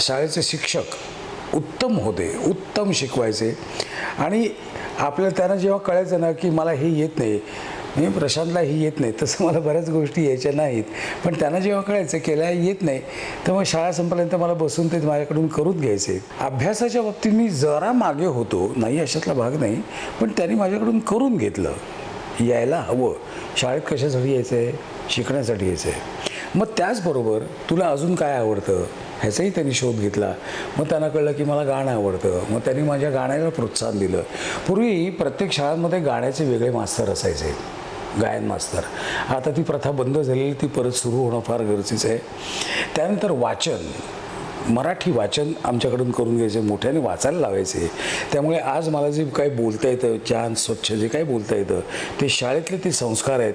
शाळेचे शिक्षक उत्तम होते उत्तम शिकवायचे. आणि आपल्याला त्यांना जेव्हा कळायचं ना की मला हे येत नाही मी प्रशांतला ही येत नाही तसं मला बऱ्याच गोष्टी यायच्या नाहीत. पण त्यांना जेव्हा कळायचं केल्या येत नाही तर मग शाळा संपल्यानंतर मला बसून ते माझ्याकडून करून घ्यायचे. अभ्यासाच्या बाबतीत मी जरा मागे होतो नाही अशातला भाग नाही पण त्यांनी माझ्याकडून करून घेतलं. यायला हवं. शाळेत कशासाठी यायचं आहे शिकण्यासाठी यायचं आहे मग त्याचबरोबर तुला अजून काय आवडतं? ह्याचाही त्यांनी शोध घेतला. मग त्यांना कळलं की मला गाणं आवडतं. मग त्यांनी माझ्या गाण्याला प्रोत्साहन दिलं. पूर्वी प्रत्येक शाळांमध्ये गाण्याचे वेगळे मास्तर असायचे. गायन मास्तर. आता ती प्रथा बंद झालेली ती परत सुरू होणं फार गरजेचं आहे. त्यानंतर वाचन. मराठी वाचन आमच्याकडून करून घ्यायचे मोठ्याने वाचायला लावायचे. त्यामुळे आज मला जे काही बोलता येतं छान स्वच्छ जे काही बोलता येतं ते शाळेतले ते संस्कार आहेत.